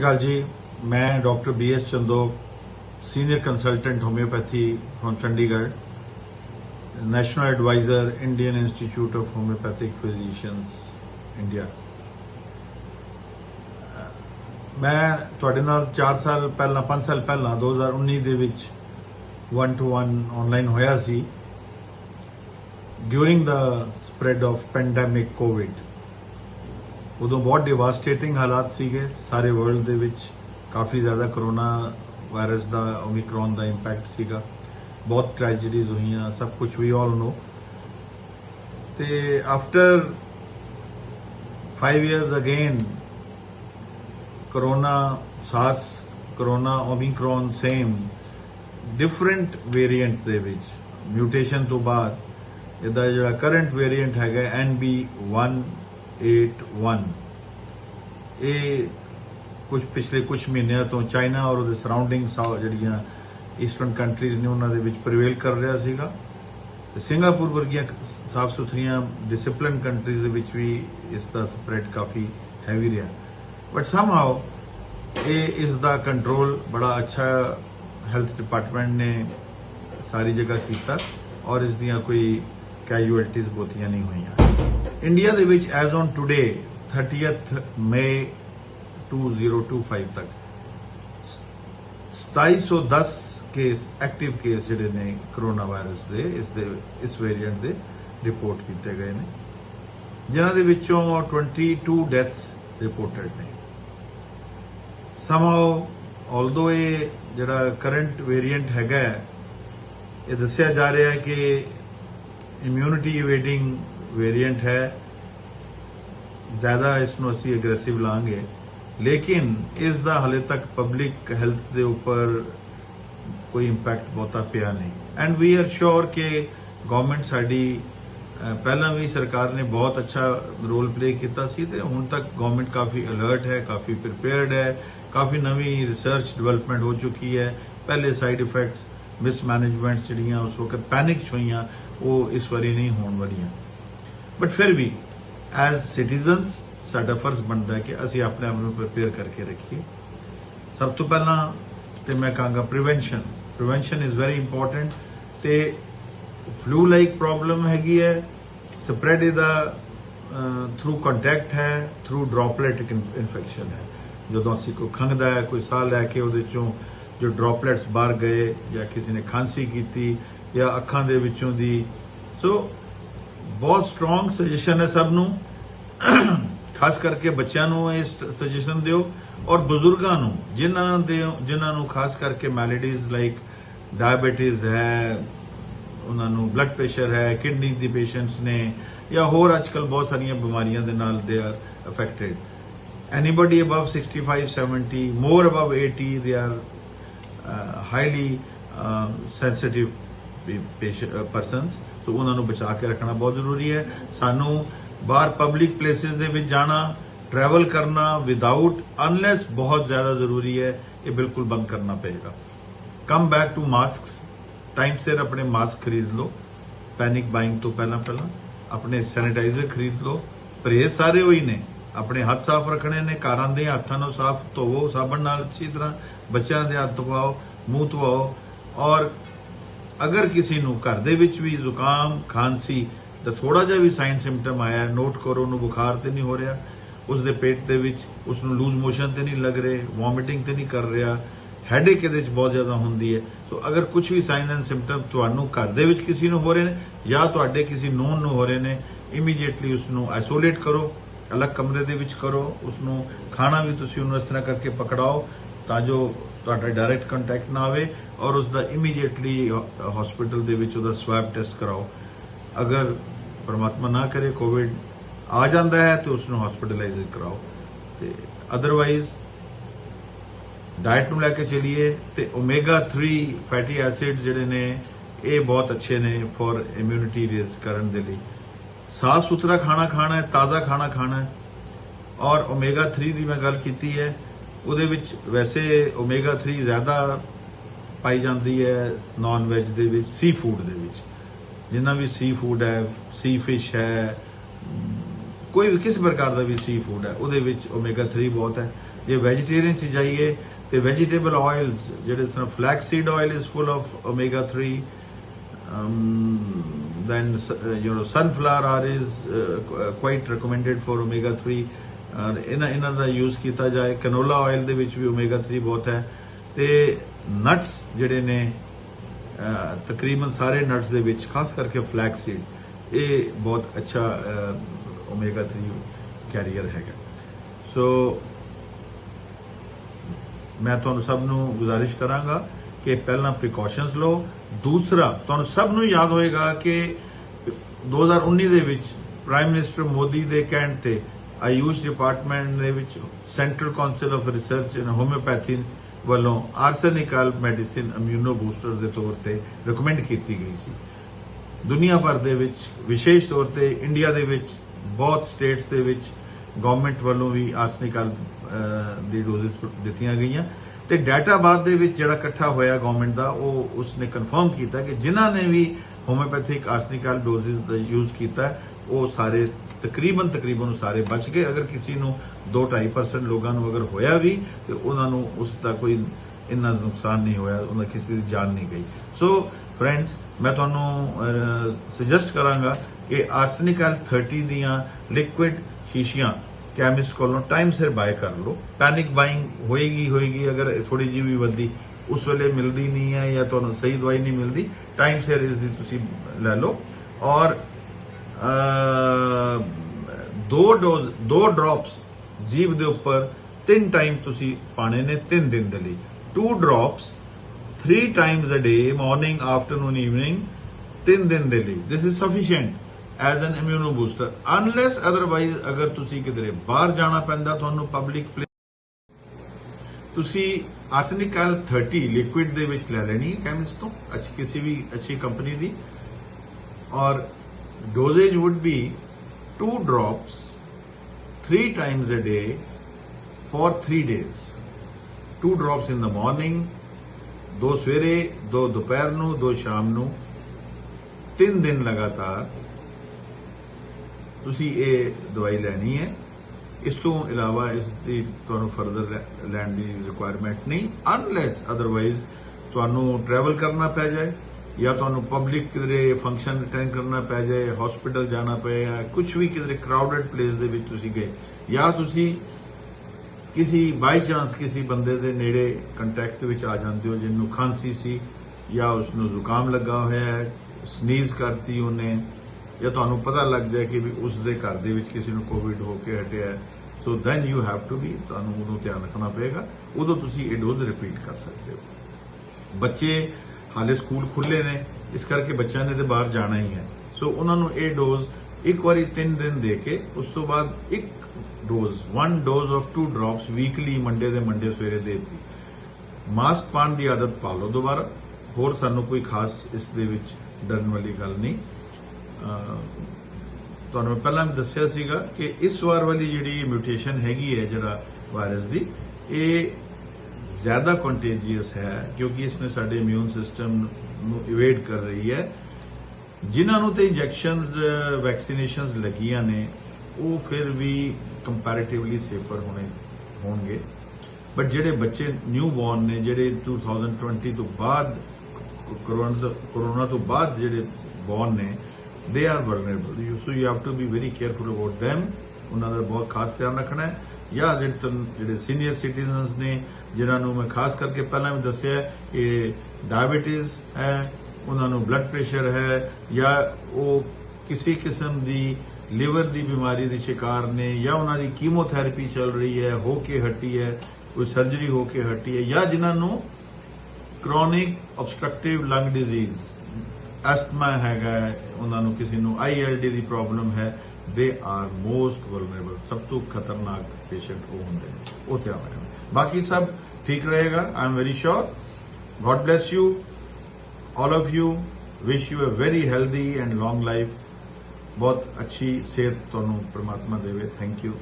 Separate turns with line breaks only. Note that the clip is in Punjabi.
ਸ਼੍ਰੀ ਅਕਾਲ ਜੀ, ਮੈਂ doctor B S Chando senior consultant homeopathy firm Chandigarh, national adviser, Indian Institute of homeopathic physicians, India. ਮੈਂ ਤੁਹਾਡੇ ਨਾਲ 4 ਸਾਲ ਪਹਿਲਾਂ 5 ਸਾਲ ਪਹਿਲਾਂ 2019 ਦੇ ਵਿੱਚ 1 ਟੂ 1 ਆਨਲਾਈਨ ਹੋਇਆ ਸੀ during the spread of pandemic Covid ਉਦੋਂ ਬਹੁਤ ਡਿਵਾਸਟੇਟਿੰਗ ਹਾਲਾਤ ਸੀਗੇ। ਸਾਰੇ ਵਰਲਡ ਦੇ ਵਿੱਚ ਕਾਫੀ ਜ਼ਿਆਦਾ ਕਰੋਨਾ ਵਾਇਰਸ ਦਾ ਓਮਿਕਰੋਨ ਦਾ ਇੰਪੈਕਟ ਸੀਗਾ। ਬਹੁਤ ਟ੍ਰੈਜੇਡੀਜ਼ ਹੋਈਆਂ, ਸਭ ਕੁਝ ਵੀ ਆਲ ਨੋ ਤੇ after 5 years again corona SARS corona Omicron same different variant ਦੇ ਵਿੱਚ ਮਿਊਟੇਸ਼ਨ ਤੋਂ ਬਾਅਦ, ਇਹਦਾ ਜਿਹੜਾ ਕਰੰਟ ਵੇਰੀਐਂਟ ਹੈਗਾ NB181 ਇਹ ਕੁਝ ਪਿਛਲੇ ਕੁਝ ਮਹੀਨਿਆਂ ਤੋਂ ਚਾਈਨਾ ਔਰ ਉਹਦੇ ਸਰਾਊਂਡਿੰਗ ਜਿਹੜੀਆਂ ਈਸਟਰਨ ਕੰਟਰੀਜ਼ ਨੇ ਉਹਨਾਂ ਦੇ ਵਿੱਚ ਪ੍ਰਵੇਲ ਕਰ ਰਿਹਾ ਸੀਗਾ। ਤੇ ਸਿੰਗਾਪੁਰ ਵਰਗੀਆਂ ਸਾਫ਼ ਸੁਥਰੀਆਂ ਡਿਸਪਲਿਨ ਕੰਟਰੀਜ਼ ਦੇ ਵਿੱਚ ਵੀ ਇਸ ਦਾ ਸਪਰੈਡ ਕਾਫੀ ਹੈਵੀ ਰਿਹਾ। ਬਟ ਸਮਹਾਉ ਇਹ, ਇਸ ਦਾ ਕੰਟਰੋਲ ਬੜਾ ਅੱਛਾ ਹੈਲਥ ਡਿਪਾਰਟਮੈਂਟ ਨੇ ਸਾਰੀ ਜਗ੍ਹਾ ਕੀਤਾ ਔਰ ਇਸ ਦੀਆਂ ਕੋਈ ਕੈਜੂਅਲਟੀਜ਼ ਬਹੁਤੀਆਂ ਨਹੀਂ ਹੋਈਆਂ। ਇੰਡੀਆ ਦੇ ਵਿੱਚ ਐਜ਼ ਔਨ ਟੁਡੇ 30th ਮਈ 2025 ਤੱਕ 2710 ਕੇਸ ਐਕਟਿਵ ਕੇਸ ਜਿਹੜੇ ਨੇ ਕਰੋਨਾ ਵਾਇਰਸ ਦੇ, ਇਸ ਦੇ, ਇਸ ਵੇਰੀਐਂਟ ਦੇ ਰਿਪੋਰਟ ਕੀਤੇ ਗਏ ਨੇ। ਜਿਨ੍ਹਾਂ ਦੇ ਵਿੱਚੋਂ 22 ਡੈਥਸ ਰਿਪੋਰਟਡ ਨੇ। ਸਮਹਾਉ ਆਲਦੋ ਇਹ ਜਿਹੜਾ ਕਰੰਟ ਵੇਰੀਐਂਟ ਹੈਗਾ ਇਹ ਦੱਸਿਆ ਜਾ ਰਿਹਾ ਹੈ ਕਿ ਇਮਿਊਨਿਟੀ ਇਵੇਡਿੰਗ ਵੇਰੀਐਂਟ ਹੈ ਜ਼ਿਆਦਾ ਇਸ ਨੂੰ ਅਸੀਂ ਐਗਰੈਸਿਵ ਲਾਂਗੇ ਲੇਕਿਨ ਇਸ ਦਾ ਹਲੇ ਤੱਕ ਪਬਲਿਕ ਹੈਲਥ ਦੇ ਉੱਪਰ ਕੋਈ ਇੰਪੈਕਟ ਬਹੁਤਾ ਪਿਆ ਨਹੀਂ ਐਂਡ ਵੀ ਆਰ ਸ਼ੋਰ ਕਿ ਗਵਰਨਮੈਂਟ ਸਾਡੀ ਅਹ, ਪਹਿਲਾਂ ਵੀ ਸਰਕਾਰ ਨੇ ਬਹੁਤ ਅੱਛਾ ਰੋਲ ਪਲੇ ਕੀਤਾ ਸੀ ਤੇ ਹੁਣ ਤੱਕ ਗਵਰਨਮੈਂਟ ਕਾਫੀ ਅਲਰਟ ਹੈ ਕਾਫੀ ਪ੍ਰਿਪੇਅਰਡ ਹੈ ਕਾਫੀ ਨਵੀਂ ਰਿਸਰਚ ਡਿਵੈਲਪਮੈਂਟ ਹੋ ਚੁੱਕੀ ਹੈ ਪਹਿਲੇ ਸਾਈਡ ਇਫੈਕਟਸ ਮਿਸਮੈਨੇਜਮੈਂਟਸ ਜਿਹੜੀਆਂ ਉਸ ਵਕਤ ਪੈਨਿਕ ਹੋਈਆਂ ਉਹ ਇਸ ਵਾਰੀ ਨਹੀਂ ਹੋਣ ਵਾਲੀਆਂ। ਬਟ ਫਿਰ ਵੀ ਐਜ਼ ਸਿਟੀਜ਼ਨਸ ਸਾਡਾ ਫਰਜ਼ ਬਣਦਾ ਹੈ ਕਿ ਅਸੀਂ ਆਪਣੇ ਆਪ ਨੂੰ ਪ੍ਰਿਪੇਅਰ ਕਰਕੇ ਰੱਖੀਏ। ਸਭ ਤੋਂ ਪਹਿਲਾਂ ਤੇ ਮੈਂ ਕਹਾਂਗਾ prevention prevention is very important ਤੇ ਫਲੂ ਲਾਈਕ ਪ੍ਰੋਬਲਮ ਹੈਗੀ ਹੈ ਸਪਰੈਡ ਇਹਦਾ ਥਰੂ ਕੰਟੈਕਟ ਹੈ ਥਰੂ ਡ੍ਰੌਪਲੇਟਿਕ ਇਨਫੈਕਸ਼ਨ ਹੈ। ਜਦੋਂ ਅਸੀਂ ਕੋਈ ਖੰਗਦਾ ਹੈ, ਕੋਈ ਸਾਹ ਲੈ ਕੇ ਉਹਦੇ ਚੋਂ ਜੋ ਡ੍ਰੌਪਲੇਟਸ ਬਾਹਰ ਗਏ ਜਾਂ ਕਿਸੇ ਨੇ ਖਾਂਸੀ ਕੀਤੀ ਜਾਂ ਅੱਖਾਂ ਦੇ ਵਿੱਚੋਂ ਦੀ। ਸੋ ਬਹੁਤ ਸਟਰੋਂਗ ਸੁਜੈਸ਼ਨ ਹੈ ਸਭ ਨੂੰ। ਖਾਸ ਕਰਕੇ ਬੱਚਿਆਂ ਨੂੰ ਇਹ ਸੁਜੈਸ਼ਨ ਦਿਓ ਔਰ ਬਜ਼ੁਰਗਾਂ ਨੂੰ, ਜਿਨ੍ਹਾਂ ਦੇ, ਜਿਨ੍ਹਾਂ ਨੂੰ ਖਾਸ ਕਰਕੇ ਮੈਲਡੀਜ਼ ਲਾਈਕ ਡਾਇਬੀਟੀਜ਼ ਹੈ, ਉਹਨਾਂ ਨੂੰ ਬਲੱਡ ਪ੍ਰੈਸ਼ਰ ਹੈ ਕਿਡਨੀ ਦੀ ਪੇਸ਼ੈਂਟਸ ਨੇ, ਜਾਂ ਹੋਰ ਅੱਜਕੱਲ ਬਹੁਤ ਸਾਰੀਆਂ ਬਿਮਾਰੀਆਂ ਦੇ ਨਾਲ they are affected anybody above 65 70 more above 80 they are highly highly uh, uh, sensitive so ਉਹਨਾਂ ਨੂੰ ਬਚਾ ਕੇ ਰੱਖਣਾ ਬਹੁਤ ਜ਼ਰੂਰੀ ਹੈ। ਸਾਨੂੰ ਬਾਹਰ ਪਬਲਿਕ ਪਲੇਸਿਸ ਦੇ ਵਿੱਚ ਜਾਣਾ ਟਰੈਵਲ ਕਰਨਾ ਵਿਦਆਊਟ ਅਨਲੈਸ ਬਹੁਤ ਜ਼ਿਆਦਾ ਜ਼ਰੂਰੀ ਹੈ ਇਹ ਬਿਲਕੁਲ ਬੰਦ ਕਰਨਾ ਪਏਗਾ। Come back to masks time ਸਿਰ ਆਪਣੇ ਮਾਸਕ ਖਰੀਦ ਲਓ। ਪੈਨਿਕ ਬਾਇੰਗ ਤੋਂ ਪਹਿਲਾਂ ਪਹਿਲਾਂ ਆਪਣੇ ਸੈਨੀਟਾਈਜ਼ਰ ਖਰੀਦ ਲਓ। ਪਰਹੇਜ਼ ਸਾਰੇ ਹੋਈ ਨੇ। ਆਪਣੇ ਹੱਥ ਸਾਫ਼ ਰੱਖਣੇ ਨੇ ਕਾਰਾਂ ਦੇ ਹੱਥਾਂ ਨੂੰ ਸਾਫ਼ ਧੋਵੋ ਸਾਬਣ ਨਾਲ ਅੱਛੀ ਤਰ੍ਹਾਂ ਬੱਚਿਆਂ ਦੇ ਹੱਥ ਧਵਾਓ ਮੂੰਹ ਧਵਾਓ। ਔਰ ਅਗਰ ਕਿਸੇ ਨੂੰ ਘਰ ਦੇ ਵਿੱਚ ਵੀ ਜ਼ੁਕਾਮ, ਖਾਂਸੀ ਦਾ ਥੋੜਾ ਜਿਹਾ ਵੀ ਸਾਈਨ ਸਿੰਪਟਮ ਆਇਆ ਨੋਟ ਕਰੋ ਉਹਨੂੰ ਬੁਖਾਰ ਤੇ ਨਹੀਂ ਹੋ ਰਿਹਾ ਉਸ ਦੇ ਪੇਟ ਦੇ ਵਿੱਚ ਉਸ ਨੂੰ ਲੂਜ਼ ਮੋਸ਼ਨ ਤੇ ਨਹੀਂ ਲੱਗ ਰਹੇ ਵੋਮਿਟਿੰਗ ਤੇ ਨਹੀਂ ਕਰ ਰਿਹਾ ਹੈਡੇਕ ਇਹਦੇ ਵਿੱਚ ਬਹੁਤ ਜ਼ਿਆਦਾ ਹੁੰਦੀ ਹੈ। ਸੋ ਅਗਰ ਕੁਝ ਵੀ ਸਾਈਨ ਐਂਡ ਸਿੰਪਟਮ ਤੁਹਾਨੂੰ ਘਰ ਦੇ ਵਿੱਚ ਕਿਸੇ ਨੂੰ ਹੋ ਰਹੇ ਨੇ ਜਾਂ ਤੁਹਾਡੇ ਕਿਸੇ ਨੋਨ ਨੂੰ ਹੋ ਰਹੇ ਨੇ ਇਮੀਡੀਏਟਲੀ ਉਸ ਨੂੰ ਆਈਸੋਲੇਟ ਕਰੋ, ਅਲੱਗ ਕਮਰੇ ਦੇ ਵਿੱਚ ਕਰੋ ਉਸ ਨੂੰ ਖਾਣਾ ਵੀ ਤੁਸੀਂ ਉਹਨੂੰ ਇਸ ਤਰ੍ਹਾਂ ਕਰਕੇ ਪਕੜਾਓ ਤਾਂ ਜੋ ਤੁਹਾਡਾ ਡਾਇਰੈਕਟ ਕੰਟੈਕਟ ਨਾ ਆਵੇ ਔਰ ਉਸ ਦਾ ਇਮੀਡੀਏਟਲੀ ਹਸਪੀਟਲ ਦੇ ਵਿੱਚ ਉਹਦਾ ਸਵੈਬ ਟੈਸਟ ਕਰਾਓ। ਅਗਰ ਪਰਮਾਤਮਾ ਨਾ ਕਰੇ ਕੋਵਿਡ ਆ ਜਾਂਦਾ ਹੈ, ਤੇ ਉਸ ਨੂੰ ਹਸਪੀਟਲਾਈਜ਼ ਕਰਾਓ। ਤੇ ਅਦਰਵਾਈਜ਼ ਡਾਈਟ ਨੂੰ ਲੈ ਕੇ ਚਲੀਏ ਤੇ ਓਮੇਗਾ 3 ਫੈਟੀ ਐਸਿਡ ਜਿਹੜੇ ਨੇ, ਇਹ ਬਹੁਤ ਅੱਛੇ ਨੇ ਫॉर ਇਮਿਊਨਿਟੀ ਰੇਜ਼ ਕਰਨ ਦੇ ਲਈ। ਸਾਫ਼ ਸੁਥਰਾ ਖਾਣਾ ਖਾਣਾ ਹੈ, ਤਾਜ਼ਾ ਖਾਣਾ ਖਾਣਾ ਹੈ। ਔਰ ਓਮੇਗਾ 3 ਦੀ ਮੈਂ ਗੱਲ ਕੀਤੀ ਹੈ ਉਹਦੇ ਵਿੱਚ ਵੈਸੇ ਓਮੇਗਾ 3 ਜ਼ਿਆਦਾ ਪਾਈ ਜਾਂਦੀ ਹੈ ਨਾਨ ਵੈਜ ਦੇ ਵਿੱਚ ਸੀ ਫੂਡ ਦੇ ਵਿੱਚ। ਜਿੰਨਾ ਵੀ ਸੀ ਫੂਡ ਹੈ ਸੀ ਫਿਸ਼ ਹੈ ਕੋਈ ਵੀ ਕਿਸੇ ਪ੍ਰਕਾਰ ਦਾ ਵੀ ਸੀ ਫੂਡ ਹੈ ਉਹਦੇ ਵਿੱਚ ਓਮੇਗਾ 3 ਬਹੁਤ ਹੈ। ਜੇ ਵੈਜੀਟੇਰੀਅਨ ਚ ਜਾਈਏ ਤੇ ਵੈਜੀਟੇਬਲ ਆਇਲਸ ਜਿਹੜੇ ਸਨ flaxseed oil is full of omega 3 um, then uh, you know sunflower oil is uh, qu- uh, quite recommended for omega 3 ਔਰ ਇਹਨਾਂ ਇਹਨਾਂ ਦਾ ਯੂਜ਼ ਕੀਤਾ ਜਾਏ। ਕੈਨੋਲਾ ਆਇਲ ਦੇ ਵਿੱਚ ਵੀ ਓਮੇਗਾ 3 ਬਹੁਤ ਹੈ। ਤੇ ਨਟਸ ਜਿਹੜੇ ਨੇ ਤਕਰੀਬਨ ਸਾਰੇ ਨਟਸ ਦੇ ਵਿੱਚ, ਖਾਸ ਕਰਕੇ ਫਲੈਕਸ ਸੀਡ ਇਹ ਬਹੁਤ ਅੱਛਾ ਓਮੇਗਾ 3 ਕੈਰੀਅਰ ਹੈਗਾ। ਸੋ ਮੈਂ ਤੁਹਾਨੂੰ ਸਭ ਨੂੰ ਗੁਜ਼ਾਰਿਸ਼ ਕਰਾਂਗਾ ਕਿ ਪਹਿਲਾਂ ਪ੍ਰੀਕਾਸ਼ਨਸ ਲਓ। ਦੂਸਰਾ, ਤੁਹਾਨੂੰ ਸਭ ਨੂੰ ਯਾਦ ਹੋਏਗਾ ਕਿ 2019 ਦੇ ਵਿੱਚ ਪ੍ਰਾਈਮ ਮਿਨਿਸਟਰ ਮੋਦੀ ਦੇ ਕਹਿਣ ਤੇ ਆਯੂਸ਼ ਡਿਪਾਰਟਮੈਂਟ ਦੇ ਵਿੱਚ central council of research in homeopathy ਵੱਲੋਂ ਆਰਸੈਨਿਕਲ ਮੈਡੀਸਿਨ ਇਮਿਊਨੋ ਬੂਸਟਰ ਦੇ ਤੌਰ ਤੇ ਰეკਮੈਂਡ ਕੀਤੀ ਗਈ ਸੀ। ਦੁਨੀਆ ਭਰ ਦੇ ਵਿੱਚ ਵਿਸ਼ੇਸ਼ ਤੌਰ ਤੇ ਇੰਡੀਆ ਦੇ ਵਿੱਚ, ਬਹੁਤ ਸਟੇਟਸ ਦੇ ਵਿੱਚ ਗਵਰਨਮੈਂਟ ਵੱਲੋਂ ਵੀ ਆਰਸੈਨਿਕਲ ਦੀ ਡੋਜ਼ਸ ਦਿੱਤੀਆਂ ਗਈਆਂ। ਤੇ ਡਾਟਾ ਬਾਅਦ ਦੇ ਵਿੱਚ ਜਿਹੜਾ ਇਕੱਠਾ ਹੋਇਆ ਗਵਰਨਮੈਂਟ ਦਾ, ਉਹ ਉਸਨੇ ਕਨਫਰਮ ਕੀਤਾ ਕਿ ਜਿਨ੍ਹਾਂ ਨੇ ਵੀ ਹੋਮਿਓਪੈਥਿਕ ਆਰਸੈਨਿਕਲ ਡੋਜ਼ਸ ਦਾ ਯੂਜ਼ ਕੀਤਾ ਉਹ ਸਾਰੇ ਤਕਰੀਬਨ ਤਕਰੀਬਨ ਉਹ ਸਾਰੇ ਬਚ ਗਏ। ਅਗਰ ਕਿਸੇ ਨੂੰ 2.5% ਲੋਕਾਂ ਨੂੰ ਅਗਰ ਹੋਇਆ ਵੀ, ਤੇ ਉਹਨਾਂ ਨੂੰ ਉਸ ਦਾ ਕੋਈ ਇੰਨਾ ਨੁਕਸਾਨ ਨਹੀਂ ਹੋਇਆ, ਉਹਨਾਂ ਕਿਸੇ ਦੀ ਜਾਨ ਨਹੀਂ ਗਈ। ਸੋ ਫਰੈਂਡਸ ਮੈਂ ਤੁਹਾਨੂੰ ਸੁਜੈਸਟ ਕਰਾਂਗਾ ਕਿ ਆਰਸੈਨਿਕਲ 30 ਦੀਆਂ ਲਿਕੁਇਡ ਸ਼ੀਸ਼ੀਆਂ ਕੈਮਿਸਟ ਕੋਲੋਂ ਟਾਈਮ ਸਿਰ ਬਾਏ ਕਰ ਲਓ। ਪੈਨਿਕ ਬਾਇੰਗ ਹੋਏਗੀ ਹੋਏਗੀ, ਅਗਰ ਥੋੜੀ ਜਿਹੀ ਵੀ ਵੱਧੀ ਉਸ ਵੇਲੇ ਮਿਲਦੀ ਨਹੀਂ ਹੈ ਜਾਂ ਤੁਹਾਨੂੰ ਸਹੀ ਦਵਾਈ ਨਹੀਂ ਮਿਲਦੀ, ਟਾਈਮ ਸਿਰ ਇਸ ਦੀ ਤੁਸੀਂ ਲੈ ਲਓ। ਔਰ ਦੋ ਡੋਜ਼, ਦੋ ਡ੍ਰੌਪਸ ਜੀਭ ਦੇ ਉੱਪਰ, ਤਿੰਨ ਟਾਈਮ ਤੁਸੀਂ ਪਾਣੇ ਨੇ ਤਿੰਨ ਦਿਨ ਦੇ ਲਈ। Two drops 3 times a day, morning, afternoon, evening, ਤਿੰਨ ਦਿਨ ਦੇ ਲਈ। This is sufficient as an immuno booster. Unless otherwise, ਅਗਰ ਤੁਸੀਂ ਕਿਧਰੇ ਬਾਹਰ ਜਾਣਾ ਪੈਂਦਾ, ਤੁਹਾਨੂੰ ਪਬਲਿਕ ਪਲੇਸ ਤੁਸੀਂ ਆਰਸੈਨਿਕਲ 30 ਲਿਕੁਇਡ ਦੇ ਵਿੱਚ ਲੈ ਲੈਣੀ ਹੈ ਕੈਮਿਸਟ ਤੋਂ, ਅੱਛੀ ਕਿਸੇ ਵੀ ਅੱਛੀ ਕੰਪਨੀ ਦੀ। ਔਰ dosage would be 2 drops 3 times a day for 3 days. 2 drops in the morning ਦੋ ਸਵੇਰੇ ਦੋ ਦੁਪਹਿਰ ਨੂੰ ਦੋ ਸ਼ਾਮ ਨੂੰ ਤਿੰਨ ਦਿਨ ਲਗਾਤਾਰ ਤੁਸੀਂ ਇਹ ਦਵਾਈ ਲੈਣੀ ਹੈ ਇਸ ਤੋਂ ਇਲਾਵਾ ਇਸ ਦੀ ਤੁਹਾਨੂੰ ਫਰਦਰ ਲੈਣ ਦੀ ਰਿਕੁਆਇਰਮੈਂਟ ਨਹੀਂ ਅਨਲੈਸ ਅਦਰਵਾਈਜ਼ ਤੁਹਾਨੂੰ ਟਰੈਵਲ ਕਰਨਾ ਪੈ ਜਾਏ ਜਾਂ ਤੁਹਾਨੂੰ ਪਬਲਿਕ ਕਿਧਰੇ ਫੰਕਸ਼ਨ ਅਟੈਂਡ ਕਰਨਾ ਪੈ ਜਾਏ ਹਸਪੀਟਲ ਜਾਣਾ ਪਏ ਜਾਂ ਕੁਝ ਵੀ ਕਿਧਰੇ ਕਰਾਊਡਡ ਪਲੇਸ ਦੇ ਵਿੱਚ ਤੁਸੀਂ ਗਏ, ਜਾਂ ਤੁਸੀਂ ਕਿਸੇ ਬਾਈ ਚਾਂਸ ਕਿਸੇ ਬੰਦੇ ਦੇ ਨੇੜੇ ਕੰਟੈਕਟ ਵਿੱਚ ਆ ਜਾਂਦੇ ਹੋ, ਜਿਹਨੂੰ ਖਾਂਸੀ ਸੀ, ਜਾਂ ਉਸ ਨੂੰ ਜ਼ੁਕਾਮ ਲੱਗਾ ਹੋਇਆ ਹੈ ਸਨੀਜ਼ ਕਰਤੀ ਉਹਨੇ, ਜਾਂ ਤੁਹਾਨੂੰ ਪਤਾ ਲੱਗ ਜਾਏ ਕਿ ਵੀ ਉਸ ਦੇ ਘਰ ਦੇ ਵਿੱਚ ਕਿਸੇ ਨੂੰ ਕੋਵਿਡ ਹੋ ਕੇ ਹਟਿਆ so then you have to be ਤੁਹਾਨੂੰ ਉਹਨੂੰ ਧਿਆਨ ਰੱਖਣਾ ਪਏਗਾ, ਉਦੋਂ ਤੁਸੀਂ ਇਹ ਡੋਜ਼ ਰਿਪੀਟ ਕਰ ਸਕਦੇ ਹੋ। ਬੱਚੇ ਹਾਲੇ ਸਕੂਲ ਖੁੱਲੇ ਨੇ, ਇਸ ਕਰਕੇ ਬੱਚਿਆਂ ਨੇ ਤੇ ਬਾਹਰ ਜਾਣਾ ਹੀ ਹੈ। ਸੋ ਉਹਨਾਂ ਨੂੰ ਇਹ ਡੋਜ਼ ਇੱਕ ਵਾਰੀ 3 ਦਿਨ ਦੇ ਕੇ, ਉਸ ਤੋਂ ਬਾਅਦ ਇੱਕ dose 1 dose of 2 drops weekly Monday ਦੇ ਮੰਡੇ ਸਵੇਰੇ ਦੇ ਦਿੱਤੀ। ਮਾਸਕ ਪਾਉਣ ਦੀ ਆਦਤ ਪਾ ਲਓ ਦੁਬਾਰਾ। ਹੋਰ ਸਾਨੂੰ ਕੋਈ ਖਾਸ ਇਸ ਦੇ ਵਿੱਚ ਡਰਨ ਵਾਲੀ ਗੱਲ ਨਹੀਂ। ਤੁਹਾਨੂੰ ਮੈਂ ਪਹਿਲਾਂ ਵੀ ਦੱਸਿਆ ਸੀਗਾ ਕਿ ਇਸ ਵਾਰ ਵਾਲੀ ਜਿਹੜੀ ਮਿਊਟੇਸ਼ਨ ਹੈਗੀ ਹੈ, ਜਿਹੜਾ ਵਾਇਰਸ ਦੀ, ਇਹ ਜ਼ਿਆਦਾ ਕੰਟੇਜੀਅਸ ਹੈ ਕਿਉਂਕਿ ਇਸ ਨੇ ਸਾਡੇ ਇਮਿਊਨ ਸਿਸਟਮ ਨੂੰ ਇਵੇਡ ਕਰ ਰਹੀ ਹੈ ਜਿਨ੍ਹਾਂ ਨੂੰ ਤੇ ਇੰਜੈਕਸ਼ਨਸ ਵੈਕਸੀਨੇਸ਼ਨਸ ਲੱਗੀਆਂ ਨੇ ਉਹ ਫਿਰ ਵੀ ਕੰਪੈਰੀਟਿਵਲੀ ਸੇਫਰ ਹੋਣੇ ਹੋਣਗੇ ਬਟ ਜਿਹੜੇ ਬੱਚੇ ਨਿਊ ਬੋਰਨ ਨੇ ਜਿਹੜੇ 2020 ਤੋਂ ਬਾਅਦ ਕੋਰੋਨਾ ਤੋਂ- ਬਾਅਦ ਜਿਹੜੇ ਬੋਰਨ ਨੇ they are vulnerable you so you have to be very careful about them. ਉਹਨਾਂ ਦਾ ਬਹੁਤ ਖਾਸ ਧਿਆਨ ਰੱਖਣਾ ਹੈ। ਜਾਂ ਜਿਹੜੇ ਸੀਨੀਅਰ ਸਿਟੀਜ਼ਨਸ ਨੇ ਜਿਨ੍ਹਾਂ ਨੂੰ ਮੈਂ ਖਾਸ ਕਰਕੇ ਪਹਿਲਾਂ ਵੀ ਦੱਸਿਆ ਕਿ ਡਾਇਬੀਟੀਜ਼ ਹੈ ਉਹਨਾਂ ਨੂੰ ਬਲੱਡ ਪ੍ਰੈਸ਼ਰ ਹੈ ਜਾਂ ਉਹ ਕਿਸੇ ਕਿਸਮ ਦੀ ਲਿਵਰ ਦੀ ਬਿਮਾਰੀ ਦੇ ਸ਼ਿਕਾਰ ਨੇ ਜਾਂ ਉਹਨਾਂ ਦੀ ਕੀਮੋਥੈਰੇਪੀ ਚੱਲ ਰਹੀ ਹੈ ਹੋ ਕੇ ਹਟੀ ਹੈ ਕੋਈ ਸਰਜਰੀ ਹੋ ਕੇ ਹਟੀ ਹੈ ਜਾਂ ਜਿਨ੍ਹਾਂ ਨੂੰ ਕ੍ਰੋਨਿਕ ਆਬਸਟ੍ਰਕਟਿਵ ਲੰਗ ਡਿਜ਼ੀਜ਼ ਅਸਥਮਾ ਹੈਗਾ ਹੈ, ਉਹਨਾਂ ਨੂੰ ਕਿਸੇ ਨੂੰ ਆਈਐਲਡੀ ਦੀ ਪ੍ਰੋਬਲਮ ਹੈ ਦੇ ਆਰ ਮੋਸਟ ਵਲਨਰੇਬਲ, ਸਭ ਤੋਂ ਖਤਰਨਾਕ ਪੇਸ਼ੈਂਟ ਉਹ ਹੁੰਦੇ ਨੇ ਉਹ ਧਿਆਨ ਰੱਖਣਾ ਬਾਕੀ ਸਭ ਠੀਕ ਰਹੇਗਾ I am very sure God bless you all of you. Wish you a very healthy and long life ਬਹੁਤ ਅੱਛੀ ਸਿਹਤ ਤੁਹਾਨੂੰ ਪ੍ਰਮਾਤਮਾ ਦੇਵੇ। Thank you